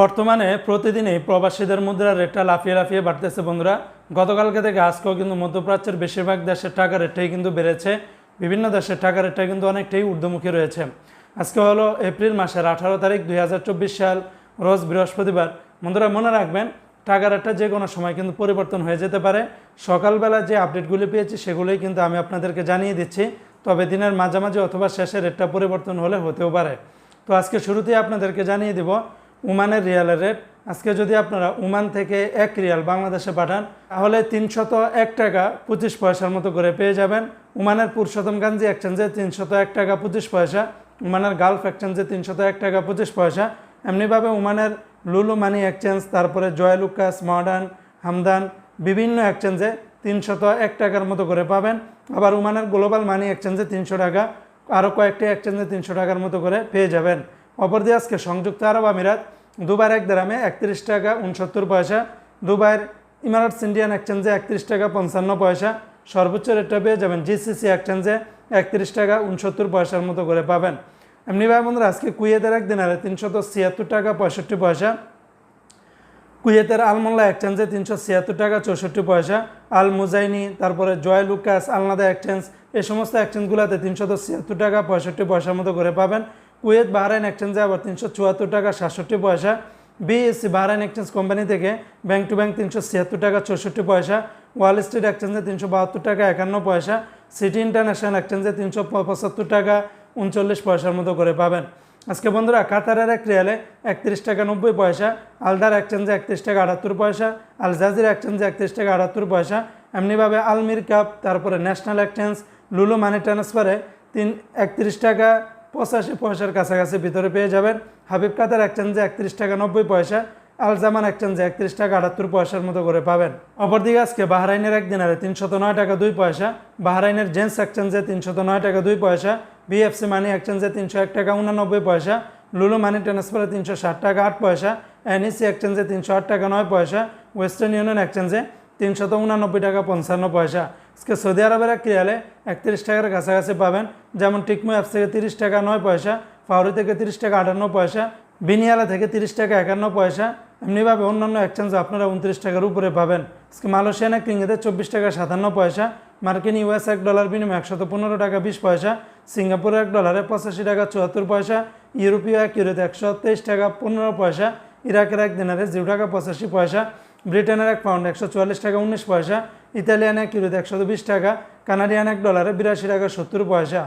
বর্তমানে প্রতিদিনই প্রবাসীদের মুদ্রার রেটটা লাফিয়ে লাফিয়ে বাড়তেছে, বন্ধুরা। গতকালকে থেকে আজকেও কিন্তু মধ্যপ্রাচ্যের বেশিরভাগ দেশের টাকা রেটটাই কিন্তু বেড়েছে। বিভিন্ন দেশের টাকা রেটটা কিন্তু অনেকটাই ঊর্ধ্বমুখী রয়েছে। আজকে হলো এপ্রিল মাসের আঠারো তারিখ, দুই হাজার চব্বিশ সাল, রোজ বৃহস্পতিবার। বন্ধুরা, মনে রাখবেন, টাকা রেটটা যে কোনো সময় কিন্তু পরিবর্তন হয়ে যেতে পারে। সকালবেলা যে আপডেটগুলি পেয়েছি, সেগুলোই কিন্তু আমি আপনাদেরকে জানিয়ে দিচ্ছি। তবে দিনের মাঝামাঝি অথবা শেষে রেটটা পরিবর্তন হলে হতেও পারে। তো আজকে শুরুতেই আপনাদেরকে জানিয়ে দিব ওমানের রিয়ালের রেট আজকে যদি আপনারা ওমান থেকে এক রিয়াল বাংলাদেশে পাঠান, তাহলে তিনশত এক টাকা পঁচিশ পয়সার মতো করে পেয়ে যাবেন। ওমানের পুরুষোত্তমগঞ্জি এক্সচেঞ্জে তিনশত এক টাকা পঁচিশ পয়সা ওমানের গালফ এক্সচেঞ্জে তিনশত এক টাকা পঁচিশ পয়সা। এমনিভাবে ওমানের লুলু মানি এক্সচেঞ্জ তারপরে জয়লুকাস মডার্ন, হামদান, বিভিন্ন এক্সচেঞ্জে তিনশত এক টাকার মতো করে পাবেন। আবার ওমানের গ্লোবাল মানি এক্সচেঞ্জে তিনশো টাকা, আরও কয়েকটি এক্সচেঞ্জে তিনশো টাকার মতো করে পেয়ে যাবেন। অপরদি আজকে সংযুক্ত আরব আমিরাত দুবার এক দামে একত্রিশ টাকা উনসত্তর পয়সা, দুবাইয়ের ইমারাটস ইন্ডিয়ান এক্সচেঞ্জে একত্রিশ টাকা পঞ্চান্ন পয়সা, সর্বোচ্চ রেটটা পেয়ে যাবেন জিসিসি এক্সচেঞ্জে একত্রিশ টাকা উনসত্তর পয়সার মতো করে পাবেন। এমনিভাবে বন্ধুরা, আজকে কুয়েতের এক দিনারে তিনশত ছিয়াত্তর টাকা পঁয়ষট্টি পয়সা, কুয়েতের আলমোল্লা এক্সচেঞ্জে তিনশো ছিয়াত্তর টাকা চৌষট্টি পয়সা, আল মুজাইনি, তারপরে জয় লুকাস আলনাদা এক্সচেঞ্জ এই সমস্ত এক্সচেঞ্জগুলোতে তিনশত ছিয়াত্তর টাকা পঁয়ষট্টি পয়সার মতো করে পাবেন। কুয়েত, বাহরাইন এক্সচেঞ্জে আবার তিনশো চুয়াত্তর টাকা, সাতষট্টি পয়সা। বিএসসি, বাহরাইন এক্সচেঞ্জ কোম্পানি থেকে ব্যাংক টু ব্যাংক তিনশো ছিয়াত্তর টাকা, চৌষট্টি পয়সা। ওয়াল স্ট্রিট এক্সচেঞ্জে তিনশো বাহাত্তর টাকা, একান্ন পয়সা। সিটি ইন্টারন্যাশনাল এক্সচেঞ্জে তিনশো পঁচাত্তর টাকা, উনচল্লিশ পয়সার মতো করে পাবেন। আজকে বন্ধুরা, কাতারের এক রিয়ালে একত্রিশ টাকা, নব্বই পয়সা। আলদার এক্সচেঞ্জে একত্রিশ টাকা, আটাত্তর পয়সা। আল জাজির এক্সচেঞ্জে একত্রিশ টাকা, আটাত্তর পয়সা। এমনিভাবে আলমির কাপ, তারপরে ন্যাশনাল এক্সচেঞ্জ, লুলু মানি ট্রান্সফারে তিন একত্রিশ টাকা পঁচাশি পয়সার কাছাকাছি ভিতরে পেয়ে যাবেন। হাবিব কাতার এক্সচেঞ্জে একত্রিশ টাকা নব্বই পয়সা, আলজামান এক্সচেঞ্জে একত্রিশ টাকা আটাত্তর পয়সার মতো করে পাবেন। অপরদিকে আজকে বাহরাইনের একদিনারে তিনশত নয় টাকা দুই পয়সা, বাহরাইনের জেন্স এক্সচেঞ্জে তিনশত নয় টাকা দুই পয়সা, বিএফসি মানি এক্সচেঞ্জে তিনশো এক টাকা উনানব্বই পয়সা, লুলু মানি ট্রান্সফারে তিনশো ষাট টাকা আট পয়সা এনইসি এক্সচেঞ্জে তিনশো আট টাকা নয় পয়সা, ওয়েস্টার্ন ইউনিয়ন এক্সচেঞ্জে তিনশত উনানব্বই টাকা পঞ্চান্ন পয়সা। আজকে সৌদি আরবের এক রিয়ালে একত্রিশ টাকার কাছাকাছি পাবেন। যেমন টিকমো অ্যাপস থেকে তিরিশ টাকা নয় পয়সা, ফাউরি থেকে তিরিশ টাকা আটান্ন পয়সা, বিনিয়ালা থেকে তিরিশ টাকা একান্ন পয়সা, এমনিভাবে অন্যান্য এক্সচেঞ্জ আপনারা উনত্রিশ টাকার উপরে পাবেন। আজকে মালয়েশিয়ান এক চব্বিশ টাকা সাতান্ন পয়সা, মার্কিন ইউএস এক ডলার বিনিময়ে একশত পনেরো টাকা বিশ পয়সা সিঙ্গাপুরের এক ডলারে পঁচাশি টাকা চুয়াত্তর পয়সা, ইউরোপীয় এক ইউরোতে একশো তেইশ টাকা পনেরো পয়সা, ইরাকের এক দিনারে জিরো টাকা পঁচাশি পয়সা, ব্রিটেনের এক পাউন্ড একশো চুয়াল্লিশ টাকা উনিশ পয়সা ইতালিয়ান এক ইউরোতে একশো বিশ টাকা কানাডিয়ান এক ডলারে বিরাশি টাকা সত্তর পয়সা।